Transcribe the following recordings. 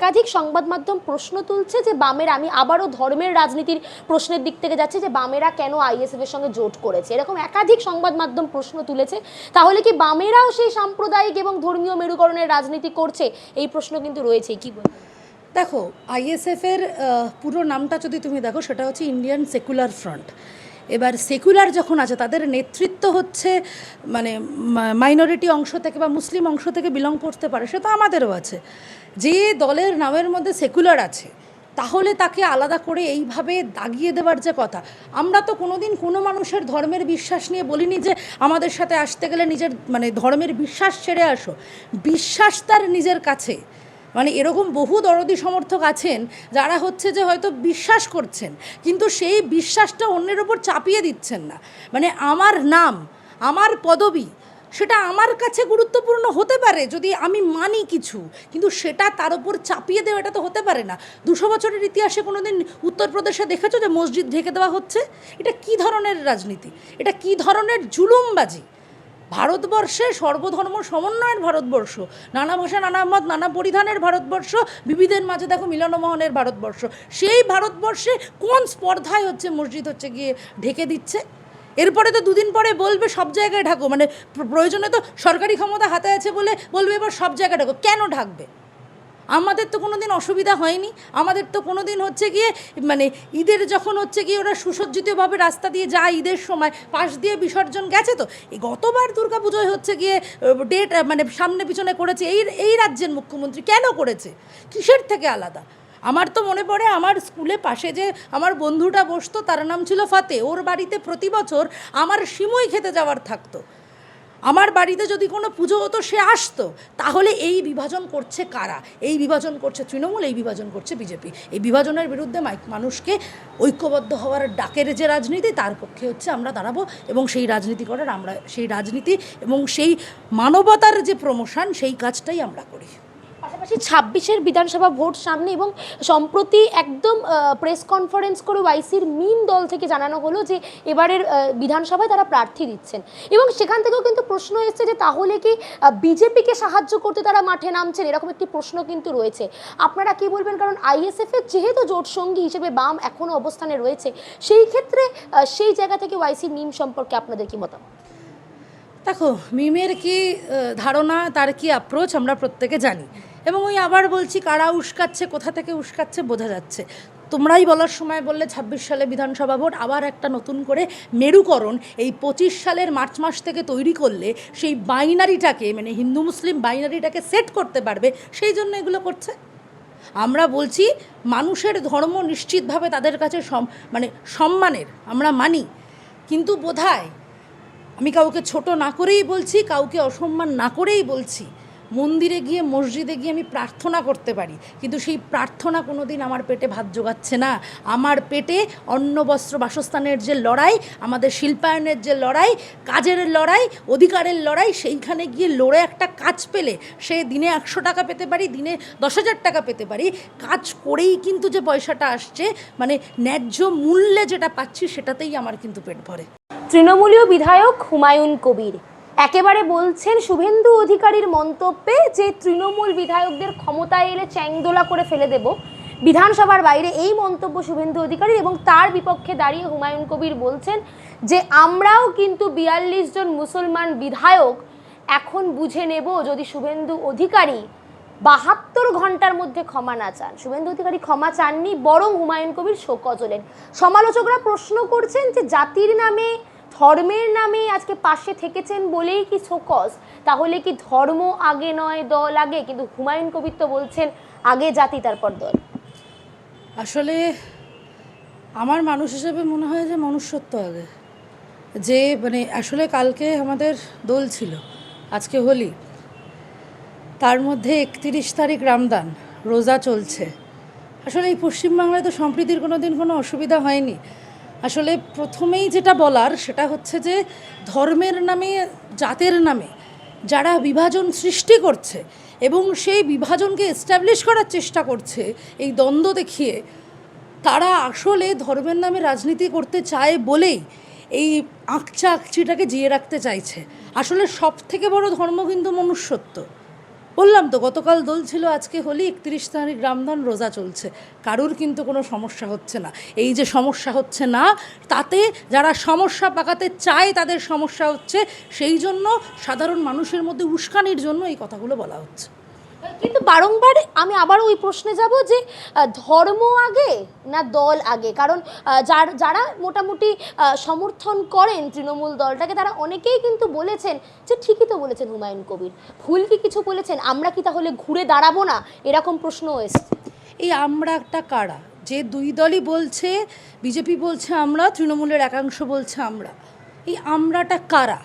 একাধিক সংবাদ মাধ্যম প্রশ্ন তুলছে যে বামের, আমি আবারও ধর্মের রাজনীতির প্রশ্নের দিক থেকে যাচ্ছে যে বামেরা কেন আইএসএফ এর সঙ্গে জোট করেছে। এরকম একাধিক সংবাদ মাধ্যম প্রশ্ন তুলেছে, তাহলে কি বামেরাও সেই সাম্প্রদায়িক এবং ধর্মীয় মেরুকরণের রাজনীতি করছে? এই প্রশ্ন কিন্তু রয়েছে কি বলব দেখো আইএসএফের পুরো নামটা যদি তুমি দেখো, সেটা হচ্ছে ইন্ডিয়ান সেকুলার ফ্রন্ট এবার সেকুলার যখন আছে, তাদের নেতৃত্ব হচ্ছে মানে মাইনরিটি অংশ থেকে বা মুসলিম অংশ থেকে বিলং করতে পারে, সে তো আমাদেরও আছে। যে দলের নামের মধ্যে সেকুলার আছে, তাহলে তাকে আলাদা করে এইভাবে দাগিয়ে দেওয়ার যে কথা, আমরা তো কোনোদিন কোনো মানুষের ধর্মের বিশ্বাস নিয়ে বলিনি যে আমাদের সাথে আসতে গেলে নিজের মানে ধর্মের বিশ্বাস ছেড়ে আসো। বিশ্বাস তার নিজের কাছে। মানে এরকম বহু দরদি সমর্থক আছেন যারা হচ্ছে যে হয়তো বিশ্বাস করছেন, কিন্তু সেই বিশ্বাসটা অন্যের ওপর চাপিয়ে দিচ্ছেন না। মানে আমার নাম, আমার পদবি, সেটা আমার কাছে গুরুত্বপূর্ণ হতে পারে যদি আমি মানি কিছু, কিন্তু সেটা তার উপর চাপিয়ে দেওয়া এটা তো হতে পারে না। দুশো বছরের ইতিহাসে কোনো দিন উত্তরপ্রদেশে দেখেছ যে মসজিদ ঢেকে দেওয়া হচ্ছে? এটা কি ধরনের রাজনীতি? এটা কি ধরনের জুলুমবাজি? ভারতবর্ষে সর্বধর্ম সমন্বয়ের ভারতবর্ষ। নানা ভাষা, নানা মত, নানা পরিধানের ভারতবর্ষ, বিবিধের মাঝে দেখো মিলনমোহনের ভারতবর্ষ। সেই ভারতবর্ষে কোন স্পর্ধায় হচ্ছে মসজিদ হচ্ছে গিয়ে ঢেকে দিচ্ছে? এরপরে তো দুদিন পরে বলবে সব জায়গায় ঢাকো। মানে প্রয়োজনে তো সরকারি ক্ষমতা হাতে আছে বলে বলবে, এবার সব জায়গায় ঢাকো। কেন ঢাকবে? আমাদের তো কোনো দিন অসুবিধা হয়নি। আমাদের তো কোনো দিন হচ্ছে গিয়ে মানে ঈদের যখন হচ্ছে গিয়ে ওরা সুসজ্জিতভাবে রাস্তা দিয়ে যায় ঈদের সময়, পাশ দিয়ে বিসর্জন গেছে তো, এই গতবার দুর্গা পুজোয় হচ্ছে গিয়ে ডেট মানে সামনে পিছনে করেছে এই এই রাজ্যের মুখ্যমন্ত্রী। কেন করেছে? কিসের থেকে আলাদা? আমার তো মনে পড়ে আমার স্কুলে পাশে যে আমার বন্ধুটা বসতো, তার নাম ছিল ফাতে। ওর বাড়িতে প্রতি বছর আমার সিমই খেতে যাওয়ার থাকতো। আমার বাড়িতে যদি কোনো পুজো হতো, সে আসতো। তাহলে এই বিভাজন করছে কারা? এই বিভাজন করছে তৃণমূল, এই বিভাজন করছে বিজেপি। এই বিভাজনের বিরুদ্ধে মাইক মানুষকে ঐক্যবদ্ধ হওয়ার ডাকের যে রাজনীতি, তার পক্ষে হচ্ছে আমরা দাঁড়াবো এবং সেই রাজনীতি করার আমরা, সেই রাজনীতি এবং সেই মানবতার যে প্রমোশন, সেই কাজটাই আমরা করি। পাশাপাশি ছাব্বিশের বিধানসভা ভোট সামনে এবং সম্প্রতি একদম প্রেস কনফারেন্স করে ওয়াইসির মিম দল থেকে জানানো হলো যে এবারের বিধানসভায় তারা প্রার্থী দিচ্ছেন। এবং সেখান থেকেও কিন্তু প্রশ্ন এসেছে যে তাহলে কি বিজেপিকে সাহায্য করতে তারা মাঠে নামছেন? এরকম একটি প্রশ্ন কিন্তু রয়েছে। আপনারা কি বলবেন? কারণ আইএসএফ এর যেহেতু জোট সঙ্গী হিসেবে বাম এখনও অবস্থানে রয়েছে, সেই ক্ষেত্রে সেই জায়গা থেকে ওয়াইসির মিম সম্পর্কে আপনাদের কি মতামত? দেখো, মিমের কি ধারণা, তার কি অ্যাপ্রোচ আমরা প্রত্যেকে জানি। এবং ওই আবার বলছি, কারা উস্কাচ্ছে, কোথা থেকে উস্কাচ্ছে, বোঝা যাচ্ছে। তোমরাই বলার সময় বললে ছাব্বিশ সালে বিধানসভা ভোট, আবার একটা নতুন করে মেরুকরণ, এই পঁচিশ সালের মার্চ মাস থেকে তৈরি করলে সেই বাইনারিটাকে মানে হিন্দু মুসলিম বাইনারিটাকে সেট করতে পারবে, সেই জন্য এগুলো করছে। আমরা বলছি, মানুষের ধর্ম নিশ্চিতভাবে তাদের কাছে সম- মানে সম্মানের, আমরা মানি। কিন্তু বোধহয় আমি কাউকে ছোট না করেই বলছি, কাউকে অসম্মান না করেই বলছি। মন্দিরে গিয়ে, মসজিদে গিয়ে আমি প্রার্থনা করতে পারি, কিন্তু সেই প্রার্থনা কোনো দিন আমার পেটে ভাত জোগাচ্ছে না। আমার পেটে অন্ন বস্ত্র বাসস্থানের যে লড়াই, আমাদের শিল্পায়নের যে লড়াই, কাজের লড়াই, অধিকারের লড়াই, সেইখানে গিয়ে লড়ে একটা কাজ পেলে, সে দিনে একশো টাকা পেতে পারি, দিনে দশ হাজার টাকা পেতে পারি। কাজ করেই কিন্তু যে পয়সাটা আসছে মানে ন্যায্য মূল্যে যেটা পাচ্ছি, সেটাতেই আমার কিন্তু পেট ভরে। তৃণমূলীয় বিধায়ক হুমায়ুন কবির। একেবারে বলছেন শুভেন্দু অধিকারীর মন্তব্যে যে তৃণমূল বিধায়কদের ক্ষমতায় এলে চ্যাংদোলা করে ফেলে দেব। বিধানসভার বাইরে এই মন্তব্য শুভেন্দু অধিকারীর এবং তার বিপক্ষে দাঁড়িয়ে হুমায়ুন কবির বলছেন যে, আমরাও কিন্তু বিয়াল্লিশ জন মুসলমান বিধায়ক, এখন বুঝে নেব যদি শুভেন্দু অধিকারী বাহাত্তর ঘণ্টার মধ্যে ক্ষমা না চান। শুভেন্দু অধিকারী ক্ষমা চাননি, বরং হুমায়ুন কবির শোকজ হলেন। সমালোচকরা প্রশ্ন করছেন যে, জাতির নামে ধর্মের নামে আজকে পাশে থেকেছেন বলেই কি শোকজ? তাহলে কি ধর্ম আগে নয়, দল আগে? কিন্তু হুমায়ুন কবির তো বলছেন, আগে জাতি, তারপর দল। আসলে আমার মানুষ হিসেবে মনে হয় যে মনুষ্যত্ব আগে। যে মানে আসলে কালকে আমাদের দোল ছিল, আজকে হোলি। তার মধ্যে একত্রিশ তারিখ রামদান, রোজা চলছে। আসলে এই পশ্চিমবাংলায় তো সম্প্রীতির কোনো দিন কোনো অসুবিধা হয়নি। আসলে প্রথমেই যেটা বলার সেটা হচ্ছে যে ধর্মের নামে, জাতের নামে যারা বিভাজন সৃষ্টি করছে এবং সেই বিভাজনকে এস্টাবলিশ করার চেষ্টা করছে, এই দ্বন্দ্ব দেখিয়ে তারা আসলে ধর্মের নামে রাজনীতি করতে চায় বলেই এই আঁকচা আঁকচিটাকে জিয়ে রাখতে চাইছে। আসলে সব থেকে বড় ধর্ম কিন্তু মনুষ্যত্ব। বললাম তো, গতকাল দোল ছিল, আজকে হলি, একত্রিশ তারিখ রামদান, রোজা চলছে। কারুর কিন্তু কোনো সমস্যা হচ্ছে না। এই যে সমস্যা হচ্ছে না, তাতে যারা সমস্যা পাকাতে চায় তাদের সমস্যা হচ্ছে। সেই জন্য সাধারণ মানুষের মধ্যে উস্কানির জন্য এই কথাগুলো বলা হচ্ছে। কিন্তু বারংবার আমি আবার ওই প্রশ্নে যাব যে ধর্ম আগে না দল আগে? কারণ যার, যারা মোটামুটি সমর্থন করেন তৃণমূল দলটাকে, তারা অনেকেই কিন্তু বলেছেন যে, ঠিকই তো বলেছেন হুমায়ুন কবির। ভুল কি কিছু বলেছেন? আমরা কি তাহলে ঘুরে দাঁড়াবো না? এরকম প্রশ্ন এসছে। এই আমরা একটা কারা? যে দুই দলই বলছে, বিজেপি বলছে আমরা, তৃণমূলের একাংশ বলছে আমরা। এই আমরাটা কারা?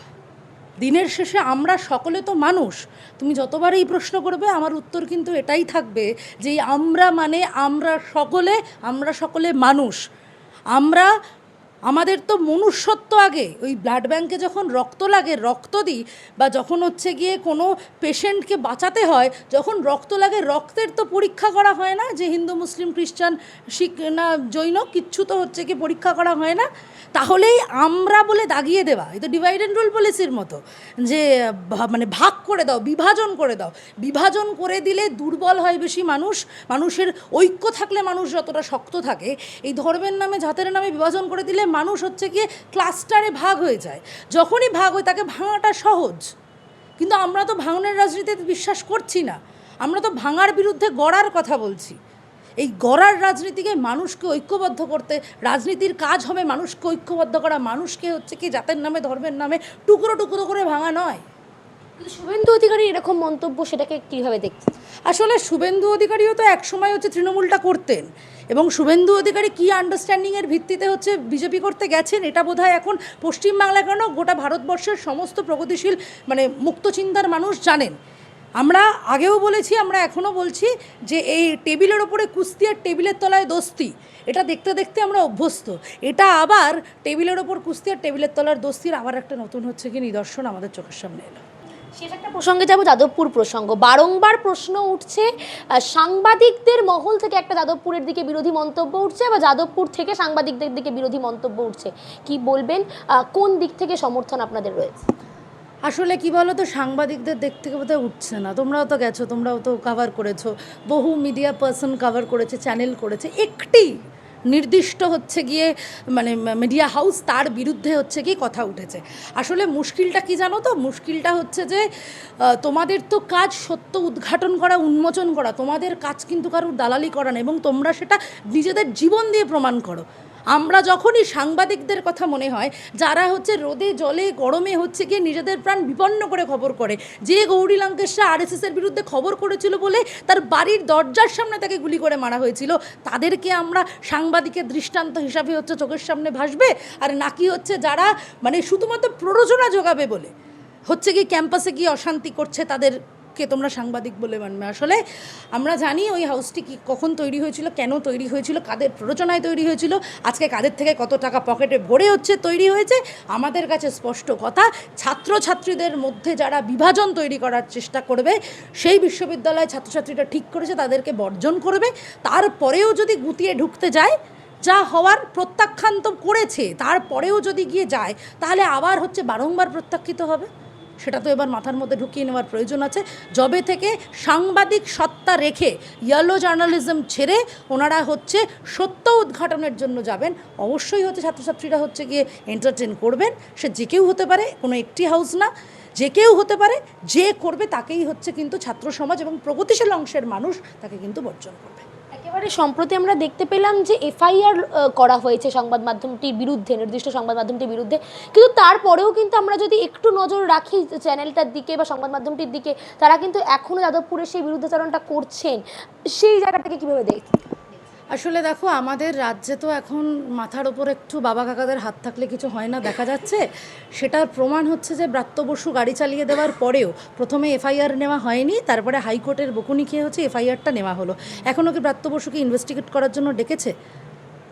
দিনের শেষে আমরা সকলে তো মানুষ, তুমি যতবার এই প্রশ্ন করবে, আমার উত্তর কিন্তু এটাই থাকবে যে আমরা মানে আমরা সকলে আমরা সকলে মানুষ। আমরা আমাদের তো মনুষ্যত্ব আগে। ওই ব্লাড ব্যাংকে যখন রক্ত লাগে, রক্ত দিই, বা যখন হচ্ছে গিয়ে কোনো পেশেন্টকে বাঁচাতে হয়, যখন রক্ত লাগে, রক্তের তো পরীক্ষা করা হয় না যে হিন্দু, মুসলিম, খ্রিস্টান, শিখ না জৈন, কিচ্ছু তো হচ্ছে কি পরীক্ষা করা হয় না। তাহলেই আমরা বলে দাগিয়ে দেওয়া, এই তো ডিভাইড অ্যান্ড রুল পলিসির মতো, যে মানে ভাগ করে দাও, বিভাজন করে দাও। বিভাজন করে দিলে দুর্বল হয় বেশি মানুষ, মানুষের ঐক্য থাকলে মানুষ যতটা শক্ত থাকে, এই ধর্মের নামে, জাতের নামে বিভাজন করে দিলে মানুষ হচ্ছে গিয়ে ক্লাস্টারে ভাগ হয়ে যায়। যখনই ভাগ হয় তাকে ভাঙাটা সহজ। কিন্তু আমরা তো ভাঙনের রাজনীতিতে বিশ্বাস করছি না। আমরা তো ভাঙার বিরুদ্ধে গড়ার কথা বলছি। এই গড়ার রাজনীতিকে মানুষকে ঐক্যবদ্ধ করতে, রাজনীতির কাজ হবে মানুষকে ঐক্যবদ্ধ করা। মানুষকে হচ্ছে কি জাতের নামে, ধর্মের নামে টুকরো টুকরো করে ভাঙা নয়। শুভেন্দু অধিকারী এরকম মন্তব্য সেটাকে কীভাবে দেখছে আসলে শুভেন্দু অধিকারীও তো একসময় হচ্ছে তৃণমূলটা করতেন। এবং শুভেন্দু অধিকারী কী আন্ডারস্ট্যান্ডিংয়ের ভিত্তিতে হচ্ছে বিজেপি করতে গেছেন এটা বোধহয় এখন পশ্চিমবাংলা কেন গোটা ভারতবর্ষের সমস্ত প্রগতিশীল মানে মুক্ত চিন্তার মানুষ জানেন। আমরা আগেও বলেছি, আমরা এখনও বলছি যে এই টেবিলের ওপরে কুস্তি আর টেবিলের তলায় দোস্তি, এটা দেখতে দেখতে আমরা অভ্যস্ত। এটা আবার টেবিলের ওপর কুস্তি আর টেবিলের তলার দোস্তির আবার একটা নতুন হচ্ছে কি নিদর্শন আমাদের চোখের সামনে এলো। একটা প্রসঙ্গে যাব, যাদবপুর প্রসঙ্গ। বারংবার প্রশ্ন উঠছে সাংবাদিকদের মহল থেকে একটা যাদবপুরের দিকে বিরোধী মন্তব্য উঠছে বা যাদবপুর থেকে সাংবাদিকদের দিকে বিরোধী মন্তব্য উঠছে। কি বলবেন? কোন দিক থেকে সমর্থন আপনাদের রয়েছে? আসলে কি বলো তো সাংবাদিকদের দিক থেকে বোধহয় উঠছে না। তোমরাও তো গেছো, তোমরাও তো কভার করেছ। বহু মিডিয়া পার্সন কভার করেছে চ্যানেল করেছে। একটি নির্দিষ্ট হচ্ছে গিয়ে মানে মিডিয়া হাউস তার বিরুদ্ধে হচ্ছে গিয়ে কথা উঠেছে। আসলে মুশকিলটা কি জানো তো? মুশকিলটা হচ্ছে যে তোমাদের তো কাজ সত্য উদ্ঘাটন করা, উন্মোচন করা, তোমাদের কাজ কিন্তু কারোর দালালি করা না, এবং তোমরা সেটা নিজেদের জীবন দিয়ে প্রমাণ করো। আমরা যখনই সাংবাদিকদের কথা মনে হয়, যারা হচ্ছে রোদে, জলে, গরমে হচ্ছে গিয়ে নিজেদের প্রাণ বিপন্ন করে খবর করে, যে গৌরী লঙ্কেশরা আরএসএসের বিরুদ্ধে খবর করেছিল বলে তার বাড়ির দরজার সামনে তাকে গুলি করে মারা হয়েছিল, তাদেরকে আমরা সাংবাদিকের দৃষ্টান্ত হিসাবে হচ্ছে চোখের সামনে ভাসবে, আর নাকি হচ্ছে যারা মানে শুধুমাত্র প্ররোচনা যোগাবে বলে, হচ্ছে কি ক্যাম্পাসে গিয়ে অশান্তি করছে তাদেরকে তোমরা সাংবাদিক বলে মানবে? আসলে আমরা জানি ওই হাউসটি কি, কখন তৈরি হয়েছিল, কেন তৈরি হয়েছিল, কাদের প্ররোচনায় তৈরি হয়েছিল, আজকে কাদের থেকে কত টাকা পকেটে ভরে হচ্ছে, তৈরি হয়েছে। আমাদের কাছে স্পষ্ট কথা, ছাত্রছাত্রীদের মধ্যে যারা বিভাজন তৈরি করার চেষ্টা করবে, সেই বিশ্ববিদ্যালয়ে ছাত্রছাত্রীরা ঠিক করেছে, তাদেরকে বর্জন করবে। তারপরেও যদি গুতিয়ে ঢুকতে যায়, যা হওয়ার প্রত্যাখ্যান তো করেছে, তারপরেও যদি গিয়ে যায়, তাহলে আবার হচ্ছে বারংবার প্রত্যাখ্যিত হবে? সেটা তো এবার মাথার মধ্যে ঢুকিয়ে নেওয়ার প্রয়োজন আছে। যবে থেকে সাংবাদিক সত্তা রেখে ইয়েলো জার্নালিজম ছেড়ে ওনারা হচ্ছে সত্য উদ্ঘাটনের জন্য যাবেন, অবশ্যই হচ্ছে ছাত্রছাত্রীরা হচ্ছে গিয়ে এন্টারটেন করবেন। সে যে কেউ হতে পারে, কোনো একটি হাউস না, যে কেউ হতে পারে, যে করবে তাকেই হচ্ছে কিন্তু ছাত্র সমাজ এবং প্রগতিশীল অংশের মানুষ তাকে কিন্তু বর্জন করবে। একেবারে সম্প্রতি আমরা দেখতে পেলাম যে এফআইআর করা হয়েছে সংবাদ মাধ্যমটির বিরুদ্ধে, নির্দিষ্ট সংবাদ মাধ্যমটির বিরুদ্ধে। কিন্তু তারপরেও কিন্তু আমরা যদি একটু নজর রাখি চ্যানেলটার দিকে বা সংবাদ মাধ্যমটির দিকে, তারা কিন্তু এখনও যাদবপুরের সেই বিরুদ্ধাচরণটা করছেন। সেই জায়গাটাকে কীভাবে দেখ আসলে দেখো, আমাদের রাজ্যে তো এখন মাথার ওপর একটু বাবা কাকাদের হাত থাকলে কিছু হয় না, দেখা যাচ্ছে। সেটার প্রমাণ হচ্ছে যে ব্রাত্য বসু গাড়ি চালিয়ে দেওয়ার পরেও প্রথমে এফআইআর নেওয়া হয়নি, তারপরে হাইকোর্টের বকুনি খেয়ে হচ্ছে এফআইআরটা নেওয়া হলো। এখনও কি ব্রাত্য বসুকে ইনভেস্টিগেট করার জন্য ডেকেছে।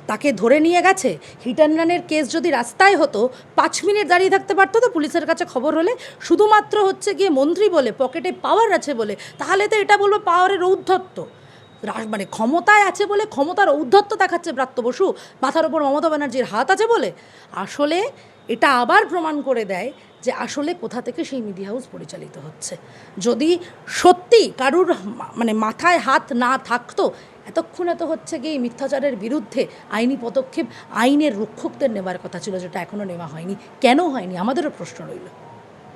তাকে ধরে নিয়ে গেছে। হিট অ্যান্ড রানের কেস যদি রাস্তায় হতো, পাঁচ মিনিট দাঁড়িয়ে থাকতে পারতো তো পুলিশের কাছে খবর হলে। শুধুমাত্র হচ্ছে গিয়ে মন্ত্রী বলে, পকেটে পাওয়ার আছে বলে, তাহলে তো এটা বলব পাওয়ারের ঔদ্ধত্য মানে ক্ষমতায় আছে বলে ক্ষমতার ঔদ্ধত্য দেখাচ্ছে ব্রাত্য বসু। মাথার ওপর মমতা ব্যানার্জির হাত আছে বলে। আসলে এটা আবার প্রমাণ করে দেয় যে আসলে কোথা থেকে সেই মিডিয়া হাউস পরিচালিত হচ্ছে। যদি সত্যি কারুর মানে মাথায় হাত না থাকতো, এতক্ষণে তো হচ্ছে গিয়ে মিথ্যাচারের বিরুদ্ধে আইনি পদক্ষেপ, আইনের রক্ষকদের নেবার কথা ছিল, যেটা এখনও নেওয়া হয়নি। কেন হয়নি? আমাদেরও প্রশ্ন রইল।